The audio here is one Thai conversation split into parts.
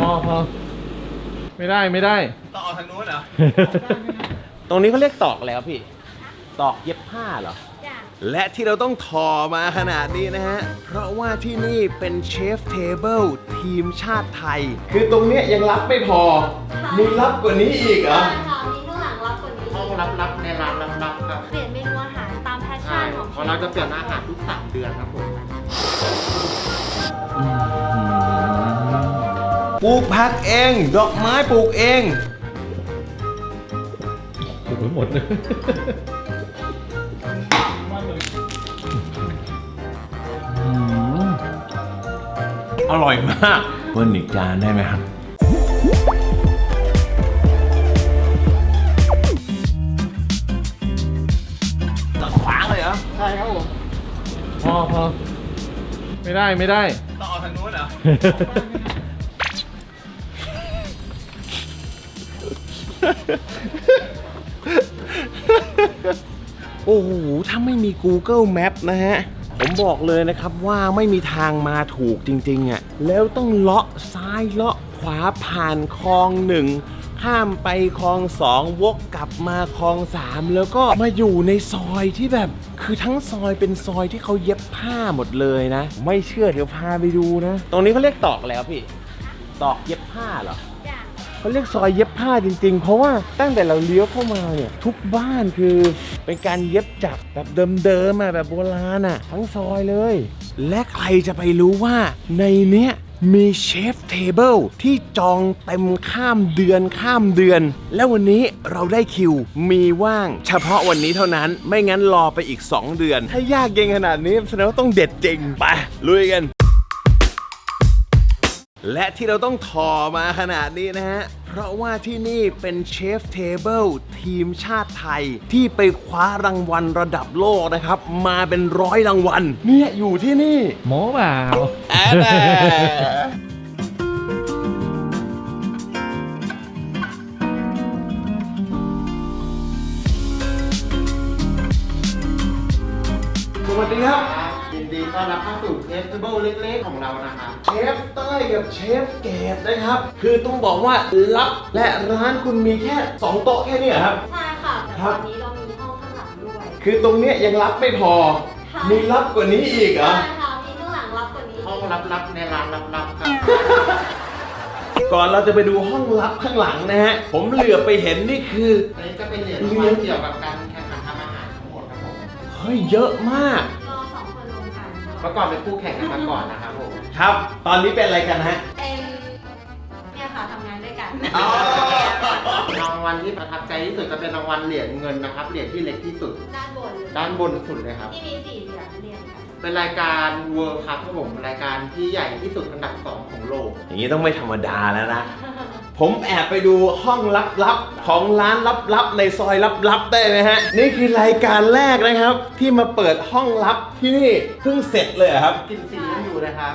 พอพอไม่ได้ไม่ได้ ต่อทางนู้นเหรอ ตรงนี้เขาเรียกตอกแล้วพี่ ตอกเย็บผ้าเหรอ จ้ะและที่เราต้องทอมาขนาดนี้นะฮะ เพราะว่าที่นี่เป็นเชฟเทเบิลทีมชาติไทย คือตรงเนี้ยยังรับไม่พอ มีรับกว่านี้อีกเหรอใช่ค่ะมีข้างหลังรับกว่านี้ ห้องรับๆในร้านรับๆครับเปลี่ยนเมนูอาหารตามแพชใช่ชั่นของเพราะเราจะเปลี่ยนอาหารทุกสามเดือนครับผม ปลูกผักเอง ดอกไม้ปลูกเองโอ้โหหมดเลยอร่อยมากเพิ่นอีกจานได้ไหมครับตัดขวางเลยเหรอ ใช่ครับผม พอพอไม่ได้ไม่ได้ ต่อทางนู้นเหรอ อ้โห ถ้าไม่มี Google Map นะฮะ ผมบอกเลยนะครับว่าไม่มีทางมาถูกจริงๆอะ่ะ แล้วต้องเลาะซ้ายเลาะขวาผ่านคลองหนึ่งข้ามไปคลองสองวกกลับมาคลองสามแล้วก็มาอยู่ในซอยที่แบบ คือทั้งซอยเป็นซอยที่เขาเย็บผ้าหมดเลยนะ ไม่เชื่อเดี๋ยวพาไปดูนะ ตรงนี้เขาเรียกตอกแล้วพี่ ตอกเย็บผ้าเหรอ เขาเรียกซอยเย็บผ้าจริงๆ เพราะว่าตั้งแต่เราเลี้ยวเข้ามาเนี่ยทุกบ้านคือเป็นการเย็บจักแบบเดิมๆอะแบบโบราณอะทั้งซอยเลย และใครจะไปรู้ว่าในเนี้ยมีเชฟเทเบิลที่จองเต็มข้ามเดือนข้ามเดือน แล้ววันนี้เราได้คิวมีว่าง เฉพาะวันนี้เท่านั้นไม่งั้นรอไปอีก 2 เดือน ถ้ายากเย็นขนาดนี้แสดงว่าต้องเด็ดจริงไปลุยกัน และที่เราต้องทอมาขนาดนี้นะฮะ เพราะว่าที่นี่เป็นเชฟเทเบิลทีมชาติไทยที่ไปคว้ารางวัลระดับโลกนะครับ มาเป็นร้อยรางวัล เนี่ยอยู่ที่นี่หมอเปล่าแอะ เข้าสู่เทสเบิลเล็กๆของเรานะครับ เชฟเต้ยกับเชฟเกดนะครับ คือต้องบอกว่าลับและร้านคุณมีแค่ 2 โต๊ะแค่นี้เหรอครับ ใช่ค่ะ แต่ครัตบอนนี้เรามีห้องข้างหลังด้วยคือตรงเนี้ยยังรับไม่พอ ค่ะมีรับกว่านี้อีกเหรอ ใช่ค่ะ มีข้างหลังรับกว่านี้ ห้องรับๆในร้านรับๆครับ ก่อนเราจะไปดูห้องลับข้างหลังนะฮะ ผมเหลือบไปเห็นนี่คือ อันนี้จะเป็นเหรียญรางวัลเกี่ยวกับการแข่งขันทำอาหารทั้งหมดครับผม เฮ้ยเยอะมาก เมื่อก่อนเป็นคู่แข่งกันมาก่อนนะครับผม ครับ ตอนนี้เป็นอะไรกันฮะ เป็นเนี่ยค่ะทำงานด้วยกันอ๋อ รางวัลที่ประทับใจที่สุดจะเป็นรางวัลเหรียญเงินนะครับ เหรียญที่เล็กที่สุด ด้านบนเลยด้านบนสุดเลยครับ ที่มีสี่เหรียญเรียงกันเป็นรายการเวิร์คัพครับผม รายการที่ใหญ่ที่สุดอันดับสองของโลก อย่างนี้ต้องไม่ธรรมดาแล้วนะ ผมแอบไปดูห้องลับๆ ของร้านลับๆ ในซอยลับๆ ได้ไหมฮะ นี่คือรายการแรกนะครับ ที่มาเปิดห้องลับที่นี่เพิ่งเสร็จเลยเหรอครับ กินสียังอยู่นะครับ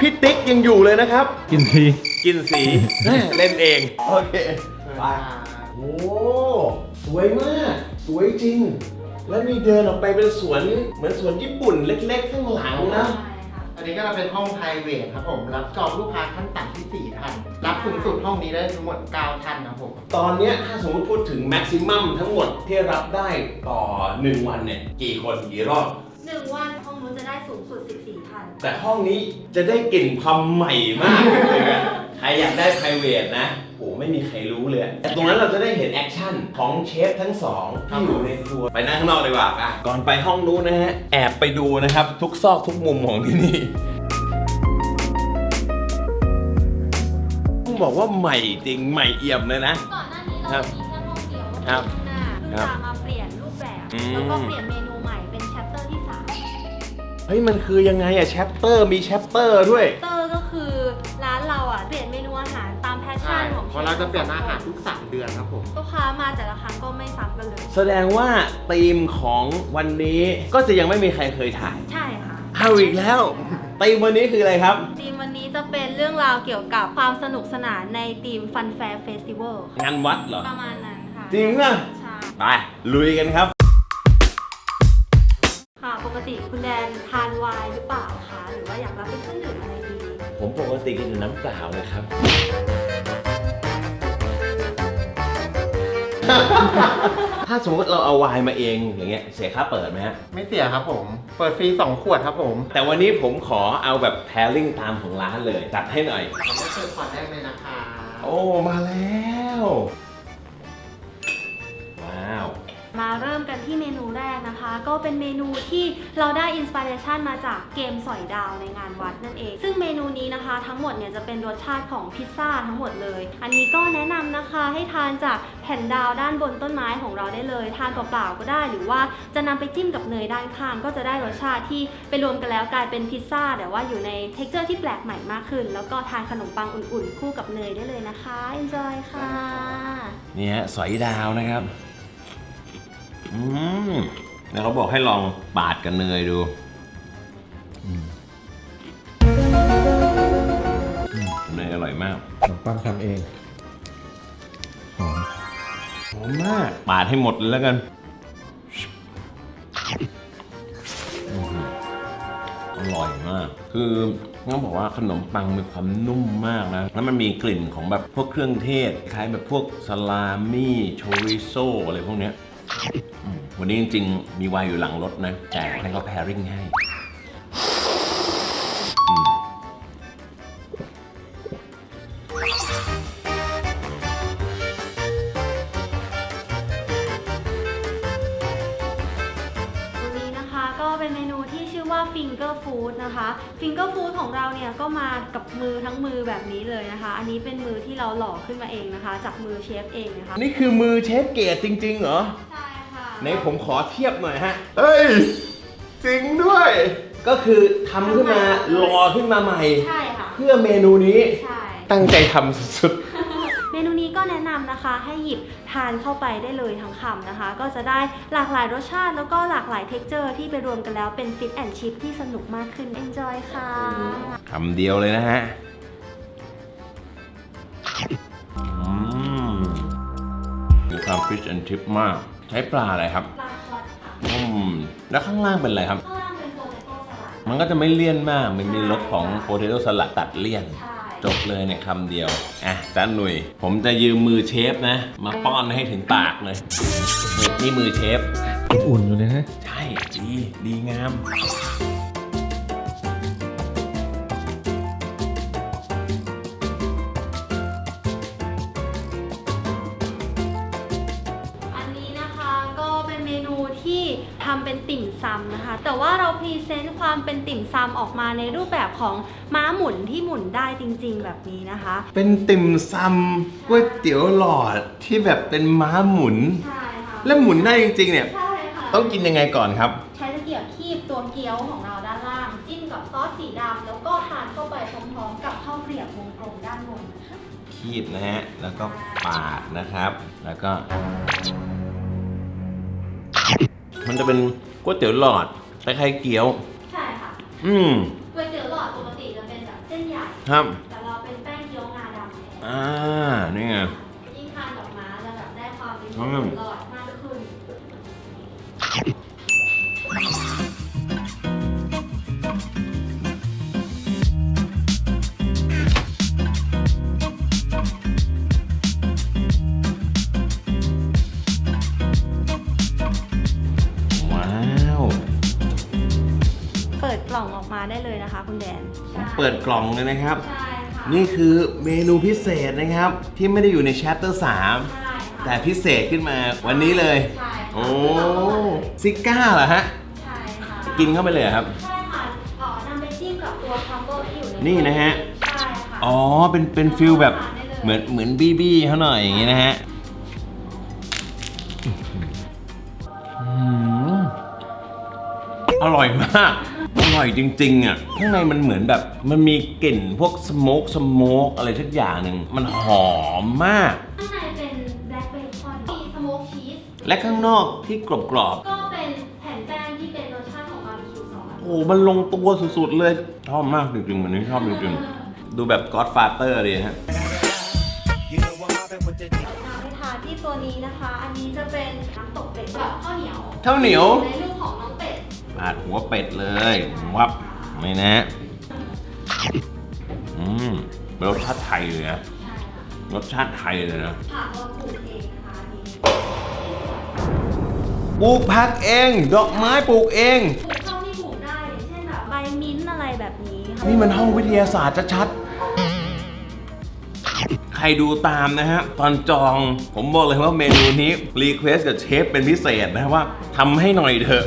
พี่ติ๊กยังอยู่เลยนะครับ กินทีกินสีแม่เล่นเอง โอเคไปโอ้สวยมาก สวยจริง แล้วมีเดินออกไปเป็นสวนเหมือนสวนญี่ปุ่นเล็กๆ ข้างหลังนะใช่ค่ะ อันนี้ก็จะเป็นห้องไพรเวทครับผม รับจองลูกค้าขั้นต่ำที่ 4 ท่าน รับสูงสุดห้องนี้ได้ทั้งหมด 9 ท่านครับผม ตอนเนี้ยถ้าสมมติพูดถึงแม็กซิมัมทั้งหมดที่รับได้ต่อ 1 วันเนี่ย กี่คนกี่รอบ หนึ่งวันห้องนู้นจะได้สูงสุด 14ท่านแต่ห้องนี้จะได้กลิ่นความใหม่มากเลยนะใครอยากได้ p r i v a t นะโอ้ ไม่มีใครรู้เลย แต่ตรงนั้นเราจะได้เห็นแอคชั่นของเชฟทั้งสองที่อยู่ในครัวไปนั่งข้างนอกดีกว่าอะก่อนไปห้องนู้นนะฮะ แอบไปดูนะครับ ทุกซอกทุกมุมของที่นี่ต้องบอกว่าใหม่จริงใหม่เอี่ยมเลยนะ ก่อนหน้านี้ครัเราบมีแค่ห้องเดียวครับข้างหน้าครับเพิ่งจะมาเปลี่ยนรูปแบบอืม แล้วก็เปลี่ยนเมนูใหม่เป็นแชปเตอร์ที่สามเฮ้ยมันคือยังไงอะแชปเตอร์มีแชปเตอร์ด้วย เตอร์ก็คือ ชใช่ชั่นของเพราะเราจะเปลี่ยนอาหารทุก 3 เดือนครับผมลูกค้ามาแต่ละครั้งก็ไม่ซ้ำกันเลย แสดงว่าธีมของวันนี้ก็จะยังไม่มีใครเคยถ่ายใช่ค่ะเอาอีกแล้วธีมวันนี้คืออะไรครับ ทีมวันนี้จะเป็นเรื่องราวเกี่ยวกับความสนุกสนานในทีมฟันแฟร์เฟสติวัลงานวัดเหรอ ประมาณนั้นค่ะจริงป่ะ ใช่ไปลุยกันครับ ค่ะ ปกติคุณแดนทานไวน์หรือเปล่าคะหรือว่าอยากรับเป็นเครื่องดื่มอะไรดี ผมปกติกินแต่น้ำเปล่าเลยครับ ถ้าสมมติเราเอาไวน์มาเองอย่างเงี้ยเสียค่าเปิดไหมฮะ ไม่เสียครับผม เปิดฟรี2ขวดครับผมแต่วันนี้ผมขอเอาแบบแพลริ่งตามของร้านเลยจัดให้หน่อยผมจะเปิดขวดได้เลยนะคะ โอ้ มาแล้วว้าว มาเริ่มกันที่เมนูแรกนะคะ ก็เป็นเมนูที่เราได้อินสปิเรชันมาจากเกมสอยดาวในงานวัดนั่นเอง ซึ่งเมนูนี้นะคะทั้งหมดเนี่ยจะเป็นรสชาติของพิซซ่าทั้งหมดเลย อันนี้ก็แนะนำนะคะให้ทานจากแผ่นดาวด้านบนต้นไม้ของเราได้เลย ทานเปล่าๆก็ได้ หรือว่าจะนำไปจิ้มกับเนยด้านข้าง ก็จะได้รสชาติที่ไปรวมกันแล้วกลายเป็นพิซซ่าแต่ว่าอยู่ในเท็กเจอร์ที่แปลกใหม่มากขึ้น แล้วก็ทานขนมปังอุ่นๆ คู่กับเนยได้เลยนะคะ enjoy ค่ะนี่ฮะสอยดาวนะครับ แล้วเขาบอกให้ลองปาดกันเนยดูอืมอืมเนยอร่อยมากขนมปังทำเองหอมหอมมาก ปาดให้หมดเลยแล้วกันอื้อหืออร่อยมาก คือต้องบอกว่าขนมปังมีความนุ่มมากนะ แล้วมันมีกลิ่นของแบบพวกเครื่องเทศ คล้ายแบบพวกสลามี่ โชริโซอะไรพวกเนี้ยอืม วันนี้จริงๆ มีไวน์อยู่หลังรถนะ แต่ให้เขาแพริ่งให้อืมวันนี้นะคะก็เป็นเมนูที่ชื่อว่า finger food นะคะ finger food ของเราเนี่ยก็มากับมือทั้งมือแบบนี้เลยนะคะ อันนี้เป็นมือที่เราหล่อขึ้นมาเองนะคะ จากมือเชฟเองนะคะ นี่คือมือเชฟเกตจริงๆ เหรอ ใช่ค่ะ ในผมขอเทียบหน่อยฮะ เฮ้ย จริงด้วย ก็คือทำขึ้นมารอขึ้นมาใหม่ ใช่ค่ะ เพื่อเมนูนี้ใช่ ตั้งใจทำสุดเมนูนี้ก็แนะนำนะคะให้หยิบทานเข้าไปได้เลยทั้งคำนะคะ ก็จะได้หลากหลายรสชาติแล้วก็หลากหลายเท็กเจอร์ที่ไปรวมกันแล้วเป็นฟิตแอนชิพที่สนุกมากขึ้น enjoy ค่ะ ๆคำเดียวเลยนะฮะ ความฟิชแอนชิพมาก ใช้ปลาอะไรครับปลาทอดค่ะอืมแล้วข้างล่างเป็นอะไรครับ ข้างล่างเป็นโปเตโต้สลัดมันก็จะไม่เลี่ยนมาก มันมีรสของโพเทโต้สลัดตัดเลี่ยน ใช่จบเลยในคำเดียว อะจ้าหนุ่ย ผมจะยืมมือเชฟนะ มาป้อนให้ถึงปากเลยนี่นี่มือเชฟ อุ่นอยู่เลยนะ ใช่ ดี ดีงาม แต่ว่าเราพรีเซนต์ความเป็นติ่มซำออกมาในรูปแบบของม้าหมุนที่หมุนได้จริง ๆ แบบนี้นะคะ เป็นติ่มซำก๋วยเตี๋ยวหลอดที่แบบเป็นม้าหมุน ใช่ค่ะแล้วหมุนได้จริงๆเนี่ย ใช่ค่ะ ต้องกินยังไงก่อนครับ ใช้ตะเกียบคีบตัวเกี๊ยวของเราด้านล่าง จิ้มกับซอสสีดำแล้วก็ทานเข้าไปพร้อมๆกับข้าวเกรียบวงกลมด้านบนนะคะ คีบนะฮะ แล้วก็ปาดนะครับ แล้วก็ มันจะเป็นก๋วยเตี๋ยวหลอด คล้ายๆเกี๊ยว ใช่ค่ะอืมก๋วยเตี๋ยวหลอดปกติจะเป็นแบบเส้นใหญ่ ครับ แต่เราเป็นแป้งเกี๊ยวงาดำแทนอ่า นี่ไง ยิ่งทานกับม้าจะแบบได้ความเป็นอืมหลอดมากขึ้น กล่องเลยนะครับ ใช่ค่ะนี่คือเมนูพิเศษนะครับ ที่ไม่ได้อยู่ในแชปเตอร์ใช่3ค่ะแต่พิเศษขึ้นมาวันนี้เลย ใช่ค่ะโอ้ซิก้าเหรอฮะ ใช่ค่ะกินเข้าไปเลยเหรอครับ ใช่ค่ะเอ่อนำไปจิ้มกับตัวคัมเบอร์ที่อยู่ในนี่นะฮะ ใช่ค่ะอ๋อ เป็น เป็นฟิลแบบเหมือน เหมือนบีบี้เขาหน่อยอย่างงี้นะฮะอืมอร่อยมากอ ร่อยจริงๆอะข้างในมันเหมือนแบบมันมีกลิ่นพวกสโมกสโมกอะไรทุกอย่างหนึ่งมันหอมมาก ข้างในเป็นแบล็คเบคอนมีสโมกชีสและข้างนอกที่กรอบก็เป็นแผ่นแป้งที่เป็นรสชาติของบาร์บีคิวซอสๆโอ้โหมันลงตัวสุดๆเลยชอบมากจริงๆวันนี้ชอบจริงๆดูแบบ Godfather เลยฮะน้ำทานที่ตัวนี้นะคะ อันนี้จะเป็นน้ำตกเป็ดแบบข้าวเหนียวข้าวเหนียว ในรูปของน้องเป็ด ปาดหัวเป็ดเลยวับไม่นะอมรสชาติไทยเลยนะใช่ค่ะรสชาติไทยเลยนะผักเราปลูกเองนะคะอันนี้ปลูกผักเอง ดอกไม้ปลูกเองปลูกเข้าที่ปลูกได้อย่างเช่นแบบใบมิ้นท์อะไรแบบนี้ค่ะนี่มันห้องวิทยาศาสตร์ชัดๆ ใครดูตามนะฮะ ตอนจองผมบอกเลยว่าเมนูนี้ รีเควสกับเชฟเป็นพิเศษนะว่าทำให้หน่อยเถอะ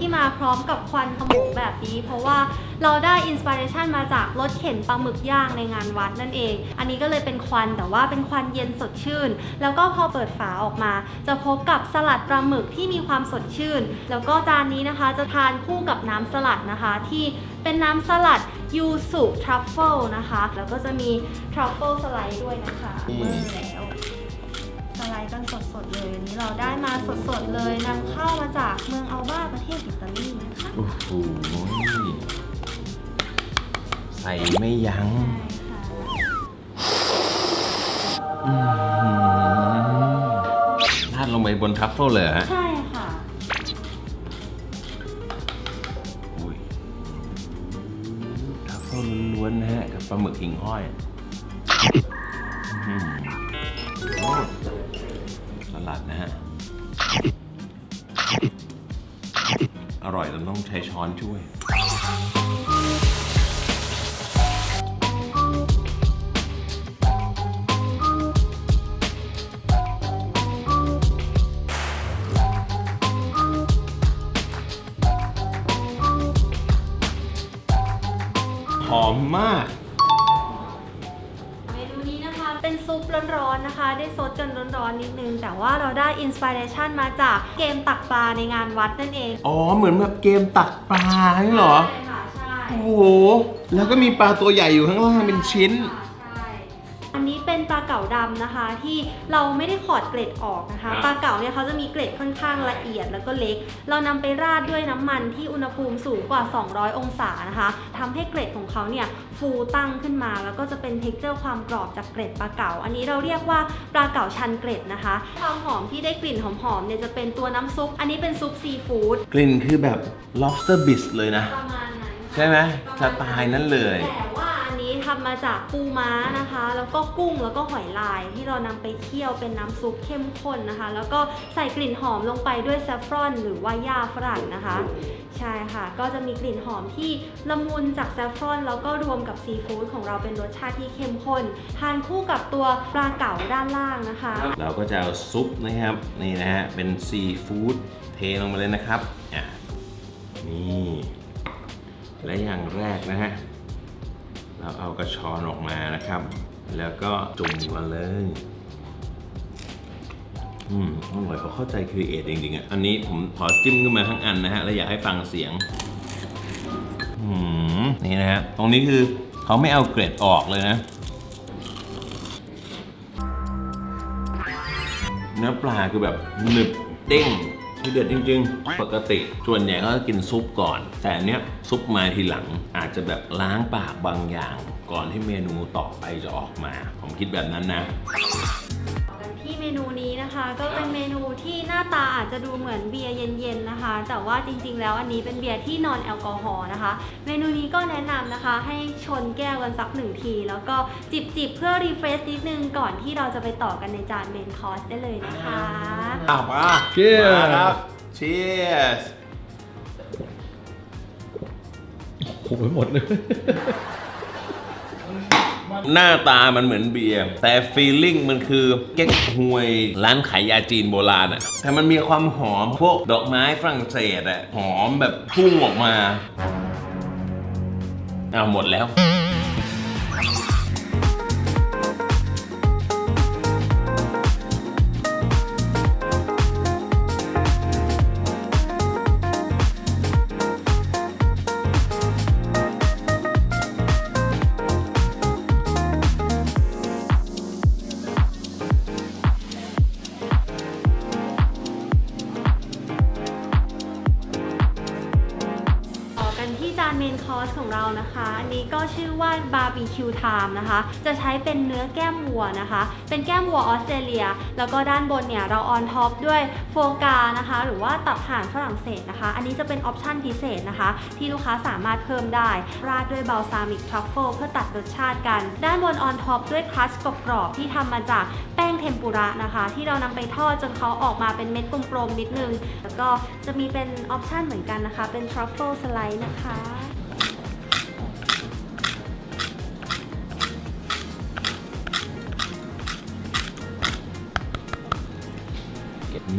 ที่มาพร้อมกับควันขโมงแบบนี้ เพราะว่าเราได้อินสปิเรชันมาจากรถเข็นปลาหมึกย่างในงานวัดนั่นเอง อันนี้ก็เลยเป็นควันแต่ว่าเป็นควันเย็นสดชื่น แล้วก็พอเปิดฝาออกมา จะพบกับสลัดปลาหมึกที่มีความสดชื่น แล้วก็จานนี้นะคะจะทานคู่กับน้ำสลัดนะคะที่เป็นน้ำสลัดยูสุทรัฟเฟิลนะคะ แล้วก็จะมีทรัฟเฟิลสไลด์ด้วยนะคะ กันสดๆเลยอันนี้เราได้มาสดๆเลยนำเข้ามาจากเมืองอัลบาประเทศอิตาลีนะคะโอ้โหใส่ไม่ยัง้งใช่ค่ะอื้อหือราดลงไปบนทัฟเฟิลเลยเหรอฮะ ใช่ค่ะอุ้ยทัฟเฟิลล้วนๆนะฮะ กับปลาหมึกหิ่งห้อย ต้อง อินสปิเรชันมาจากเกมตักปลาในงานวัดนั่นเองอ๋อ เหมือนแบบเกมตักปลานี่เหรอ ใช่ค่ะใช่โอ้โห แล้วก็มีปลาตัวใหญ่อยู่ข้างล่างเป็นชิ้น ค่ะใช่อันนี้เป็นปลาเก๋าดำนะคะ ที่เราไม่ได้ขอดเกล็ดออกนะคะครับปลาเก๋าเนี่ยเขาจะมีเกล็ดค่อนข้างละเอียดแล้วก็เล็ก เรานำไปราดด้วยน้ำมันที่อุณหภูมิสูงกว่า 200 องศานะคะทำให้เกล็ดของเขาเนี่ยฟูตั้งขึ้นมา แล้วก็จะเป็นเท็กเจอร์ความกรอบจากเกล็ดปลาเก๋าอันนี้เราเรียกว่าปลาเก๋าชันเกล็ดนะคะ ความหอมที่ได้กลิ่นหอมๆเนี่ยจะเป็นตัวน้ำซุป อันนี้เป็นซุปซีฟู้ดกลิ่นคือแบบ lobster bis เลยนะ ประมาณนั้นใช่ไหมประสมาณไตล์นั้นเลย มาจากปูม้านะคะ แล้วก็กุ้งแล้วก็หอยลายที่เรานำไปเคี่ยวเป็นน้ำซุปเข้มข้นนะคะ แล้วก็ใส่กลิ่นหอมลงไปด้วยแซฟรอน หรือว่าหญ้าฝรั่งนะคะ ใช่ค่ะ ก็จะมีกลิ่นหอมที่ละมุนจากแซฟรอน แล้วก็รวมกับซีฟู้ดของเราเป็นรสชาติที่เข้มข้น ทานคู่กับตัวปลาเก๋าด้านล่างนะคะ เราก็จะเอาซุปนะครับนี่นะฮะเป็นซีฟู้ดเทลงมาเลยนะครับอะนี่และอย่างแรกนะฮะ เราเอากระชอนออกมานะครับ แล้วก็จุ่มมาเลย อืมอร่อยเขาเข้าใจครีเอทจริงๆอะ อันนี้ผมขอจิ้มขึ้นมาทั้งอันนะฮะ แล้วอยากให้ฟังเสียง อืม นี่นะฮะ ตรงนี้คือเขาไม่เอาเกร็ดออกเลยนะ เนื้อปลาคือแบบหนึบเด้ง ที่เด็ดจริง ๆ ปกติส่วนใหญ่ก็จะกินซุปก่อน แต่อันเนี้ยซุปมาทีหลังอาจจะแบบล้างปากบางอย่าง ก่อนที่เมนูต่อไปจะออกมา ผมคิดแบบนั้นนะ นที่เมนูนี้นะคะ ก็เป็นเมนูที่หน้าตาอาจจะดูเหมือนเบียร์เย็นๆนะคะ แต่ว่าจริงๆ แล้วอันนี้เป็นเบียร์ที่นอนแอลกอฮอล์นะคะ เมนูนี้ก็แนะนำนะคะ ให้ชนแก้วกันสักหนึ่งที แล้วก็จิบๆ เพื่อรีเฟรชนิดนึงก่อนที่เราจะไปต่อกันในจานเมนคอร์สได้เลยนะคะ อ้าวมา Cheers มาครับ Cheers โอ้โหหมดเลย หน้าตามันเหมือนเบียร์แต่ฟีลลิ่งมันคือเก๊กฮวยร้านขายยาจีนโบราณอะแต่มันมีความหอมพวกดอกไม้ฝรั่งเศสอะหอมแบบพุ่งออกมาเอาหมดแล้ว เรานะคะอันนี้ก็ชื่อว่าบาร์บีคิวไทม์นะคะ จะใช้เป็นเนื้อแก้มวัวนะคะ เป็นแก้มวัวออสเตรเลีย แล้วก็ด้านบนเนี่ยเราออนท็อปด้วยโฟกานะคะ หรือว่าตับห่านฝรั่งเศสนะคะ อันนี้จะเป็นออปชั่นพิเศษนะคะ ที่ลูกค้าสามารถเพิ่มได้ ราดด้วยบลซามิกทรัฟเฟิลเพื่อตัดรสชาติกัน ด้านบนออนท็อปด้วยครัสกรอบๆที่ทำมาจากแป้งเทมปุระนะคะ ที่เรานำไปทอดจนเขาออกมาเป็นเม็ดกลมๆนิดนึง แล้วก็จะมีเป็นออปชันเหมือนกันนะคะ เป็นทรัฟเฟิลสไลด์นะคะ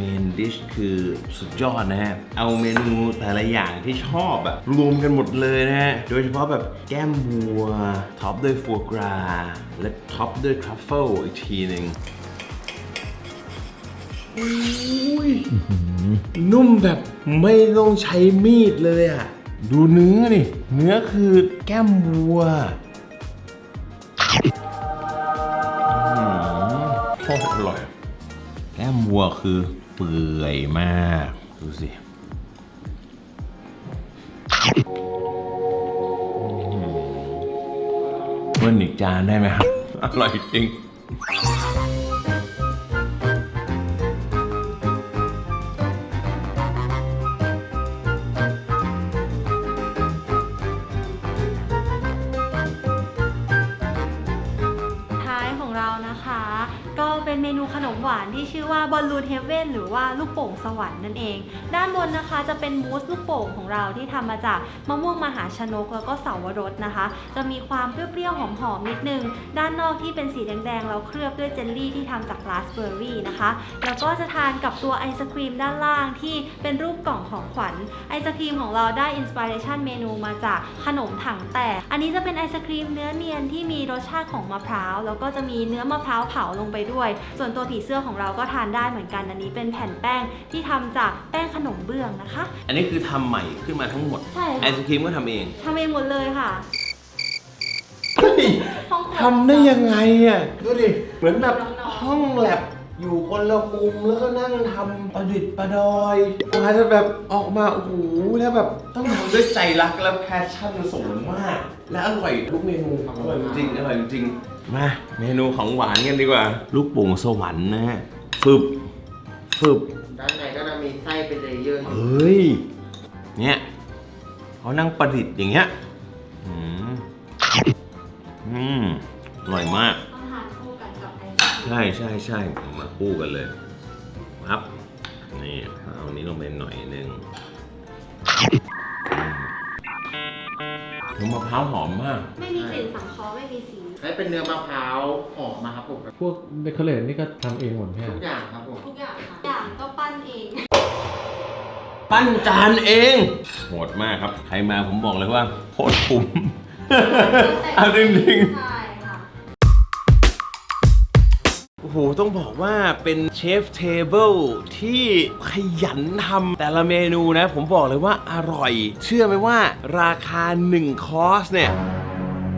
มนดิชคือสุดยอดนะฮะ เอาเมนูแต่ละอย่างที่ชอบอะรวมกันหมดเลยนะฮะ โดยเฉพาะแบบแก้มวัว ท็อปด้วยฟัวกรา และท็อปด้วยทรัฟเฟิลอีกทีหนึ่งอุ้ยนุ่มแบบไม่ต้องใช้มีดเลยอะดูเนื้อนี่ เนื้อคือแก้มวัวอื้อหือโคตรอร่อย ก้มวัวคือเปื่อยมาก ดูสิเพิ่มอีกจานได้ไหมครับ อร่อยจริง ลูกโป่ง สวรรค์นั่นเอง ด้านบนนะคะจะเป็นมูสลูกโป่งของเราที่ทำมาจากมะม่วงมหาชนกแล้วก็เสาวรสนะคะ จะมีความเปรี้ยวๆหอมๆนิดนึง ด้านนอกที่เป็นสีแดงๆแล้วเคลือบด้วยเจลลี่ที่ทำจากราสเบอร์รี่นะคะ แล้วก็จะทานกับตัวไอศครีมด้านล่างที่เป็นรูปกล่องของขวัญไอศครีมของเราได้อินสปิเรชันเมนูมาจากขนมถังแตกอันนี้จะเป็นไอศครีมเนื้อเนียนที่มีรสชาติของมะพร้าวแล้วก็จะมีเนื้อมะพร้าวเผาลงไปด้วย ส่วนตัวผีเสื้อของเราก็ทานได้เหมือนกันอันนี้เป็นแผ่นแป้งที่ทำจากแป้งขนมเบื้องนะคะอันนี้คือทำใหม่ขึ้นมาทั้งหมด ใช่ไอศครีมก็ทำเองทำเองหมดเลยค่ะเฮ้ยห้องครัว ทำได้ยังไงอะ ดูดิ เหมือนแบบน้องๆ ห้องแลบอยู่คนละมุมแล้วก็นั่งทำประดิษฐ์ประดอยกว่าจะแบบออกมาโอ้โหแล้วแบบต้องทำด้วยใจรักและแพชชั่นสูงมาก และอร่อยทุกเมนูอร่อยจริงๆอร่อยจริงๆมาเมนูของหวานกันดีกว่า ลูกโป่งสวรรค์นะฮะฟึบฟึบด้านในก็จะ มีไส้เป็นเลเยอร์เฮ้ย เนี่ยเขานั่งประดิษฐ์อย่างเงี้ย อืม อืมอร่อยมากต้องทานคู่กันกับไอศครีมใช่ใช่ใช่มาคู่กันเลยครับนี่เอาอันนี้ลงไปหน่อยหนึ่งอืมน้ำมะพร้าวหอมมาก ไม่มีกลิ่นสังเคราะห์ไม่มีสีใช้เป็นเนื้อมะพร้าวหอมมาครับผมพวกเดคอเรทนี่ก็ทำเองหมดแค่ทุกอย่างครับผม ทุกอย่างค่ะอย่างก็ปั้นเอง ปั้นจานเองโหดมากครับ ใครมาผมบอกเลยว่าโคตรคุ้ม เอาจริงๆ ใช่ค่ะ โอ้โห ต้องบอกว่าเป็นเชฟเทเบิลที่ขยันทำแต่ละเมนูนะ ผมบอกเลยว่าอร่อย เชื่อไหมว่าราคา 1 คอร์สเนี่ย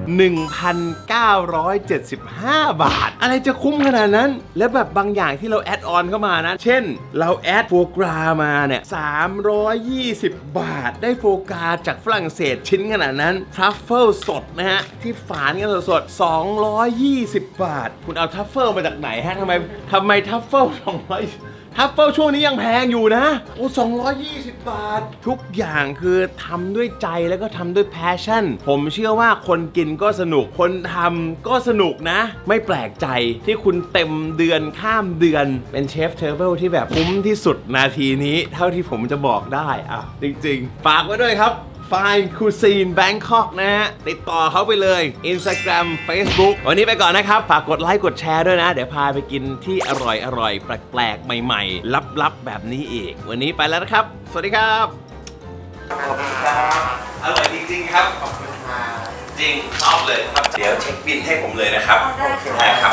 1,975 บาท อะไรจะคุ้มขนาดนั้น และแบบบางอย่างที่เราแอดออนเข้ามานะ เช่น เราแอดโฟกรามาเนี่ย 320 บาท ได้โฟกราจากฝรั่งเศสชิ้นขนาดนั้นทรัฟเฟิลสดนะฮะ ที่ฝานกันสดๆ220 บาท คุณเอาทรัฟเฟิลมาจากไหนฮะทำไมทำไมทรัฟเฟิล200 ทัฟเฟิลช่วงนี้ยังแพงอยู่นะ โอ้220 บาท ทุกอย่างคือทำด้วยใจแล้วก็ทำด้วยแพชชั่น ผมเชื่อว่าคนกินก็สนุก คนทำก็สนุกนะ ไม่แปลกใจที่คุณเต็มเดือนข้ามเดือนเป็นเชฟเทเบิลที่แบบคุ้มที่สุดนาทีนี้ เท่าที่ผมจะบอกได้อะจริง ๆ ฝากไว้ด้วยครับ Fine Cuisine Bangkok นะฮะ ติดต่อเขาไปเลย Instagram Facebook วันนี้ไปก่อนนะครับ ฝากกดไลค์กดแชร์ด้วยนะ เดี๋ยวพาไปกินที่อร่อยอร่อยแปลกๆ ใหม่ๆ ลับๆ แบบนี้อีก วันนี้ไปแล้วนะครับ สวัสดีครับขอบคุณครับอร่อยจริง ๆ ครับ ขอบคุณค่ะจริงชอบเลยครับ เดี๋ยวเช็คบินให้ผมเลยนะครับได้ค่ะ ได้ค